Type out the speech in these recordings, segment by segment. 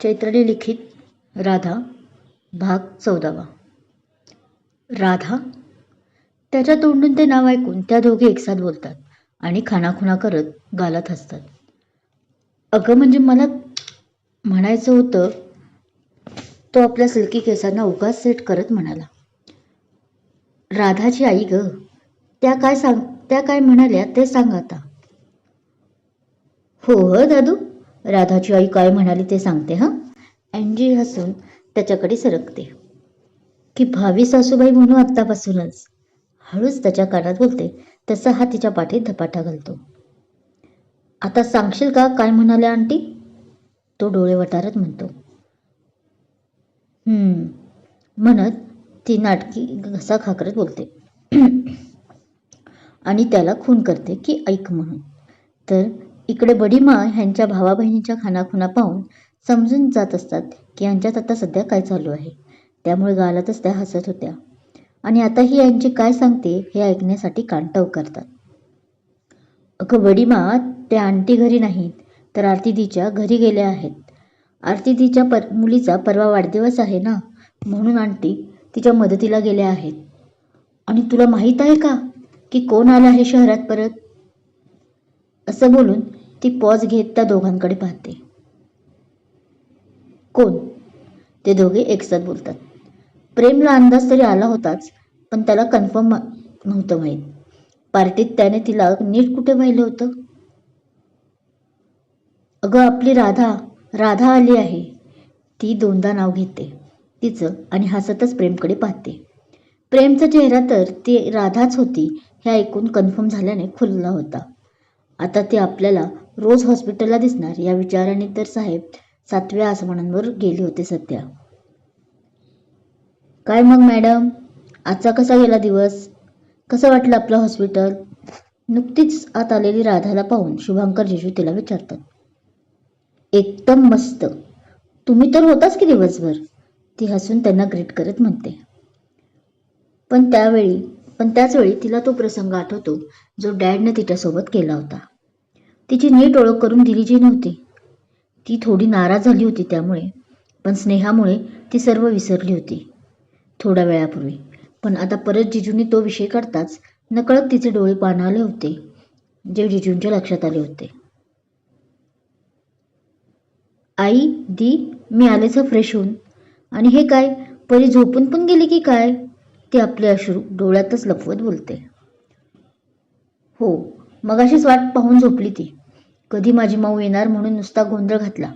चैत्राली लिखित राधा भाग चौदावा. राधा त्याच्या तोंडून ते नाव ऐकून त्या दोघे एकसाथ बोलतात आणि खानाखुणा करत गालात हसतात. अगं म्हणजे मला म्हणायचं होतं तो आपल्या सिल्की केसांना उगाच सेट करत म्हणाला. राधाची आई ग त्या काय सांग त्या काय म्हणाल्या ते सांग आता. हो हो दादू. राधाची आई काय म्हणाली ते सांगते हां? अँजी हसून त्याच्याकडे सरकते. की भावी सासूबाई म्हणू आत्तापासूनच. हळूच त्याच्या कानात बोलते तसा हा तिच्या पाठीत धपाटा घालतो. आता सांगशील का काय म्हणाल्या आंटी? तो डोळे वटारत म्हणतो. "हम्म," म्हणत ती नाटकी घसा खाकरत बोलते. आणि त्याला खून करते की ऐक म्हणून. तर इकडे बडीमा ह्यांच्या भावा बहिणीच्या खानाखुणा पाहून समजून जात असतात की यांच्यात आता सध्या काय चालू आहे. त्यामुळे गालातच त्या हसत होत्या. आणि आता ही यांची काय सांगते हे ऐकण्यासाठी कांटव करतात. अगं बडीमा त्या आंटी घरी नाहीत तर आरतीदीच्या घरी गेल्या आहेत. आरतीदीच्या पर मुलीचा परवा वाढदिवस आहे ना म्हणून आंटी तिच्या मदतीला गेल्या आहेत. आणि तुला माहीत आहे का की कोण आलं आहे शहरात परत? असं बोलून ती पॉज घेत त्या दोघांकडे पाहते. कोण? ते दोघे एकसाथ बोलतात. प्रेमला अंदाज तरी आला होताच पण त्याला कन्फर्म नव्हतं माहीत. पार्टीत त्याने तिला नीट कुठे पाहिलं होतं? अगं आपली राधा राधा आली आहे. ती दोनदा नाव घेते. तिचं आणि हसतच प्रेमकडे पाहते. प्रेमचा चेहरा तर ती राधाच होती हे ऐकून कन्फर्म झाल्याने खुलला होता. आता ते आपल्याला रोज हॉस्पिटलला दिसणार या विचाराने तर साहेब सातव्या आसमानांवर गेले होते सध्या. काय मग मॅडम? आजचा कसा गेला दिवस? कसं वाटलं आपलं हॉस्पिटल? नुकतीच आत आलेली राधाला पाहून शुभांकर जेजू तिला विचारतात. एकदम मस्त. तुम्ही तर होताच की दिवसभर? ती हसून त्यांना ग्रीट करत म्हणते. पण त्यावेळी पण त्याच वेळी तिला तो प्रसंग आठवतो जो डॅडने तिच्यासोबत केला होता. तिची नीट ओळख करून दिली जी नव्हती. ती थोडी नाराज झाली होती त्यामुळे पण स्नेहामुळे ती सर्व विसरली होती. थोड्या वेळापूर्वी. पण आता परत जिजूंनी तो विषय काढताच नकळत तिचे डोळे पाणावले होते जे जिजूंच्या लक्षात आले होते. आई दी मी आलेच फ्रेश होऊन. आणि हे काय परी झोपून पण गेली की काय? ती आपले अश्रू डोळ्यातच लपवत बोलते. हो मगाशीच वाट पाहून झोपली ती. कधी माझी माऊ येणार म्हणून नुसता गोंधळ घातला.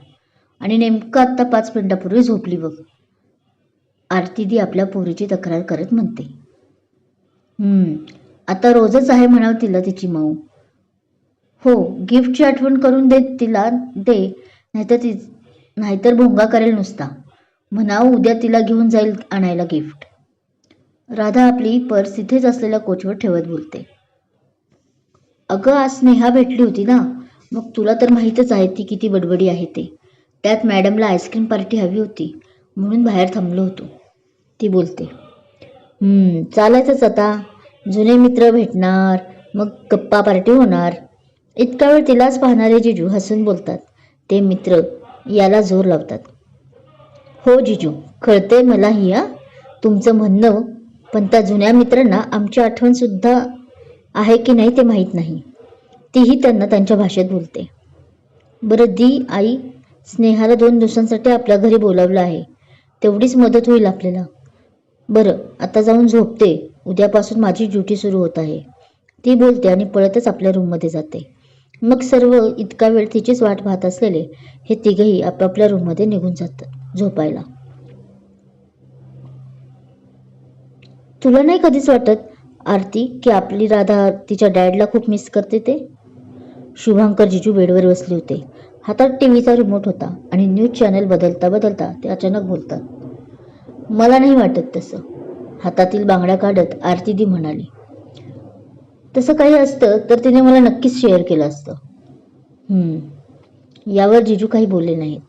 आणि नेमकं आत्ता पाच मिनिटापूर्वी झोपली बघ. आरती दी आपल्या पोरीची तक्रार करत म्हणते. आता रोजच आहे म्हणावं तिला तिची माऊ. हो गिफ्टची आठवण करून दे तिला दे नाहीतर ती नाहीतर भोंगा करेल नुसता. म्हणावं उद्या तिला घेऊन जाईल आणायला गिफ्ट. राधा आपली पर्स तिथेच असलेल्या कोचवर ठेवत बोलते. अगं आज स्नेहा भेटली होती ना? मग तुला तर माहीतच आहे ती किती बडबडी आहे ते. त्यात मॅडमला आईस्क्रीम पार्टी हवी होती म्हणून बाहेर थांबलो होतो. ती बोलते चालायचंच आता. जुने मित्र भेटणार मग गप्पा पार्टी होणार. इतका वेळ तिलाच पाहणारे जिजू हसून बोलतात. ते मित्र याला जोर लावतात. हो जिजू कळते मलाही हा. तुमचं म्हणणं पण त्या जुन्या मित्रांना आमची आठवणसुद्धा आहे की नाही ते माहीत नाही. तीही त्यांना त्यांच्या भाषेत बोलते. बरं दी आई स्नेहाला दोन दिवसांसाठी आपल्या घरी बोलावलं आहे. तेवढीच मदत होईल आपल्याला. बरं आता जाऊन झोपते. उद्यापासून माझी ड्युटी सुरू होत आहे. ती बोलते आणि पळतच आपल्या रूममध्ये जाते. मग सर्व इतका वेळ तिचीच वाट पाहत असलेले हे तिघही आपापल्या रूममध्ये निघून जातात झोपायला. तुला नाही कधीच वाटत आरती की आपली राधा तिच्या डॅडला खूप मिस करते ते? शुभांकर जिजू बेडवर बसले होते. हातात टी व्हीचा रिमोट होता आणि न्यूज चॅनल बदलता बदलता ते अचानक बोलतात मला नाही वाटत तसं. हातातील बांगड्या काढत आरती दी म्हणाली तसं काही असतं तर तिने मला नक्कीच शेअर केलं असतं. यावर जिजू काही बोलले नाहीत.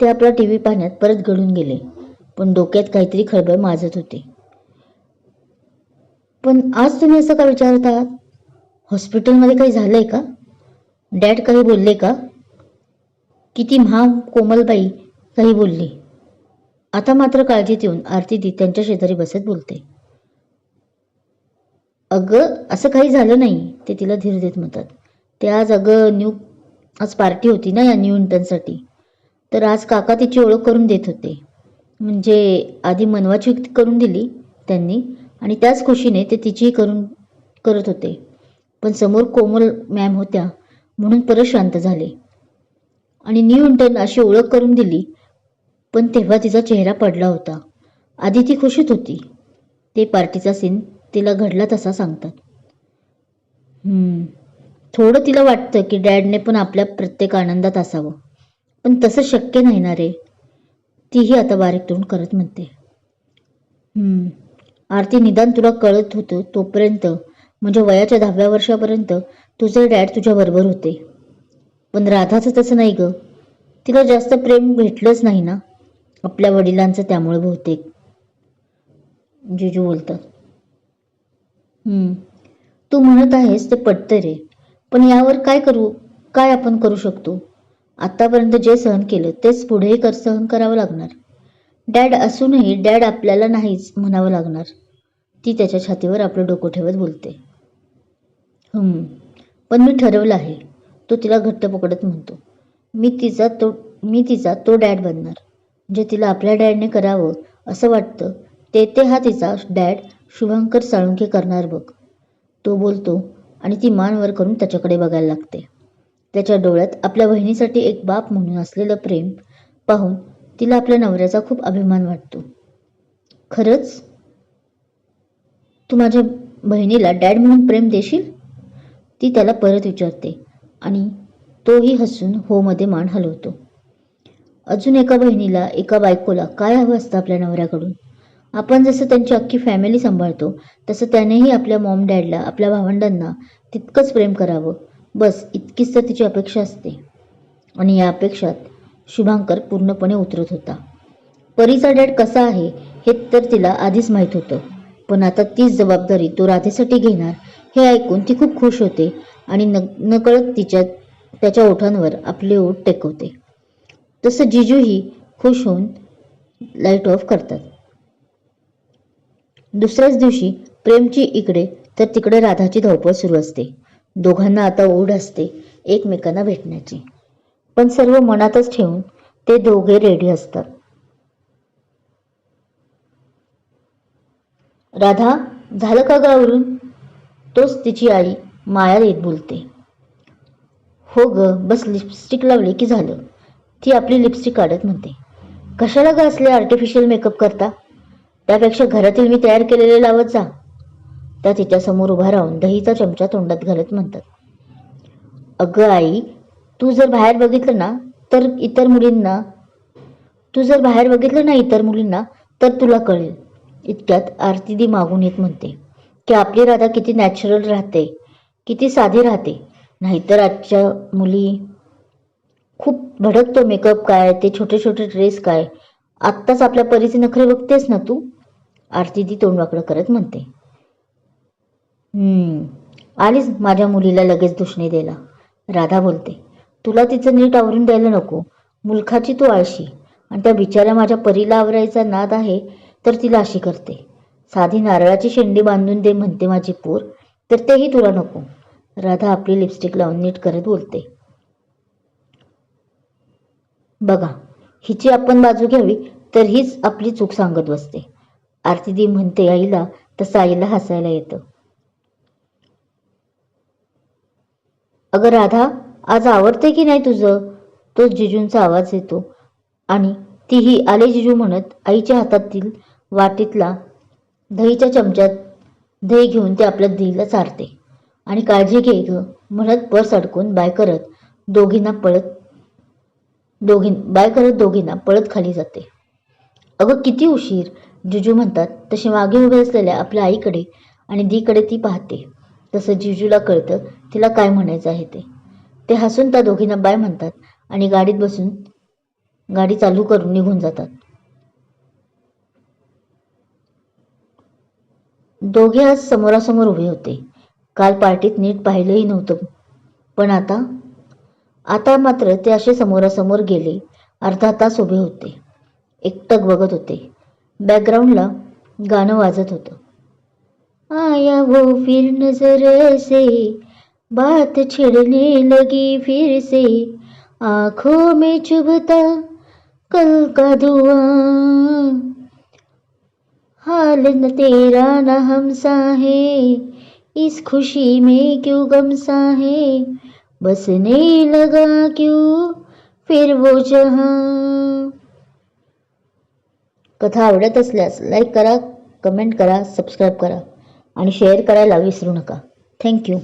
ते आपला टी व्ही पाहण्यात परत घडून गेले. पण डोक्यात काहीतरी खळबळ माजत होते. पण आज तुम्ही असं का विचारत आहात हॉस्पिटलमध्ये काही झालंय का? डॅड काही बोलले का? किती महा कोमलबाई काही बोलली. आता मात्र काळजीत येऊन आरती ती त्यांच्या शेजारी बसत बोलते. अगं असं काही झालं नाही ते तिला धीर देत म्हणतात. ते आज अगं न्यू आज पार्टी होती ना या न्यू इंटर्नसाठी. तर आज काका तिची ओळख करून देत होते. म्हणजे आधी मनवाची करून दिली त्यांनी आणि त्याच खुशीने ते तिचीही करून करत होते. पण समोर कोमल मॅम होत्या. म्हणून परत शांत झाले. आणि न्यू इंटर्न अशी ओळख करून दिली पण तेव्हा तिचा चेहरा पडला होता. आधी ती खुशीत होती. ते पार्टीचा सीन तिला घडला तसा सांगतात. हम्म, थोडं तिला वाटतं की डॅडने पण आपल्या प्रत्येक आनंदात असावं. पण तसं शक्य नाही ना रे. तीही आता बारीक तोंड करत म्हणते. हम्म, आरती निदान तुला कळत होतं तोपर्यंत म्हणजे वयाच्या दहाव्या वर्षापर्यंत तुझे डॅड तुझ्याबरोबर होते. पण राधाचं तसं नाही ग. तिला जास्त प्रेम भेटलंच नाही ना. आपल्या वडिलांचं त्यामुळे बहुतेक. जिजू बोलतात. तू म्हणत आहेस ते पटतं रे. पण यावर काय करू काय आपण करू शकतो? आतापर्यंत जे सहन केलं तेच पुढेही कर सहन करावं लागणार. डॅड असूनही डॅड आपल्याला नाहीच म्हणावं लागणार. ती त्याच्या छातीवर आपलं डोकं ठेवत बोलते. हम्म, पण मी ठरवलं आहे. तो तिला घट्ट पकडत म्हणतो. मी तिचा तो मी तिचा तो डॅड बनणार. जे तिला आपल्या डॅडने करावं असं वाटतं ते ते हा तिचा डॅड शुभंकर साळुंखे करणार बघ. तो बोलतो आणि ती मान वर करून त्याच्याकडे बघायला लागते. त्याच्या डोळ्यात आपल्या बहिणीसाठी एक बाप म्हणून असलेलं प्रेम पाहून तिला आपल्या नवऱ्याचा खूप अभिमान वाटतो. खरंच? तू माझ्या बहिणीला डॅड म्हणून प्रेम देशील? ती त्याला परत विचारते आणि तोही हसून हो मध्ये मान हलवतो. अजून एका बहिणीला एका बायकोला काय हवं असतं आपल्या नवऱ्याकडून? आपण जसं त्यांची अख्खी फॅमिली सांभाळतो तसं त्यानेही आपल्या मॉम डॅडला आपल्या भावंडांना तितकंच प्रेम करावं. बस इतकीच तर तिची अपेक्षा असते. आणि या अपेक्षात शुभांकर पूर्णपणे उतरत होता. परीचा डॅड कसा आहे हे तर तिला आधीच माहीत होतं. पण आता तीच जबाबदारी तो राधेसाठी घेणार हे ऐकून ती खूप खुश होते आणि न नकळत तिच्या त्याच्या ओठांवर आपले ओठ टेकवते. तसं जिजूही खुश होऊन लाइट ऑफ करतात. दुसऱ्याच दिवशी प्रेमची इकडे तर तिकडे राधाची धावपळ सुरू असते. दोघांना आता ओढ असते एकमेकांना भेटण्याची. पण सर्व मनातच ठेवून ते दोघे रेडी असतात. राधा झालं का गावरून तोच तिची आई माया येत बोलते. हो ग बस लिपस्टिक लावली की झालं. ती आपली लिपस्टिक काढत म्हणते. कशाला ग असले आर्टिफिशियल मेकअप करता? त्यापेक्षा घरातील मी तयार केलेले लावत जा. त्या तिच्यासमोर उभा राहून दहीचा चमचा तोंडात घालत म्हणतात. अगं आई तू जर बाहेर बघितलं ना तर इतर मुलींना तू जर बाहेर बघितलं ना इतर मुलींना तर तुला कळेल. इतक्यात आरती दी मागून येत म्हणते. की आपली राधा किती नॅचरल राहते किती साधी राहते. नाहीतर आजच्या मुली खूप भडकतो मेकअप काय ते छोटे छोटे ड्रेस काय. आत्ताच आपल्या परीचे नखरे बघतेस ना तू? आरती ती तोंडवाकडं करत म्हणते. हम्म आलीच माझ्या मुलीला लगेच दुष्णे द्यायला. राधा बोलते तुला तिचं नीट आवरून द्यायला नको. मुलखाची तू आळशी. आणि त्या बिचाऱ्या माझ्या परीला आवरायचा नाद आहे तर तिला अशी करते. साधी नारळाची शेंडी बांधून दे म्हणते माझी पूर तर तेही तुला नको. राधा आपली लिपस्टिक लावून नीट करत बोलते. बघा हिची आपण बाजू घ्यावी तर हीच आपली चूक सांगत बसते. आरती दी म्हणते आईला तसं आईला हसायला येतं. अगं राधा आज आवडते की नाही तुझं? तो जिजूंचा आवाज येतो. आणि तीही आले जिजू म्हणत आईच्या हातातील वाटीतला दहीच्या चमच्यात दही घेऊन ते आपल्या दीला चारते. आणि काळजी घे ग म्हणत पर्स अडकून बाय करत दोघींना पळत दोघीं बाय करत दोघींना पळत खाली जाते. अगं किती उशीर जिजू म्हणतात. तसे मागे उभे असलेल्या आपल्या आईकडे आणि दीकडे ती पाहते. तसं जिजूला कळतं तिला काय म्हणायचं आहे ते. ते हसून त्या दोघींना बाय म्हणतात आणि गाडीत बसून गाडी चालू करून निघून जातात. दोघे आज समोरासमोर उभे होते. काल पार्टीत नीट पाहिलंही नव्हतं. पण आता आता मात्र ते असे समोरासमोर गेले. अर्धा तास उभे होते. एकटक बघत होते. बॅकग्राऊंडला गाणं वाजत होतं. आया वो फिर नजर से बात छिड़ने लगी फिर से. आँखों में चुभता कल का धुआं। हाल न तेरा न हमसा है। इस खुशी में क्यों गम सा है? बसने लगा क्यों? फिर वो जहां। कथा आवडत असल्यास लाईक करा कमेंट करा सबस्क्राईब करा आणि शेअर करायला विसरू नका. थँक्यू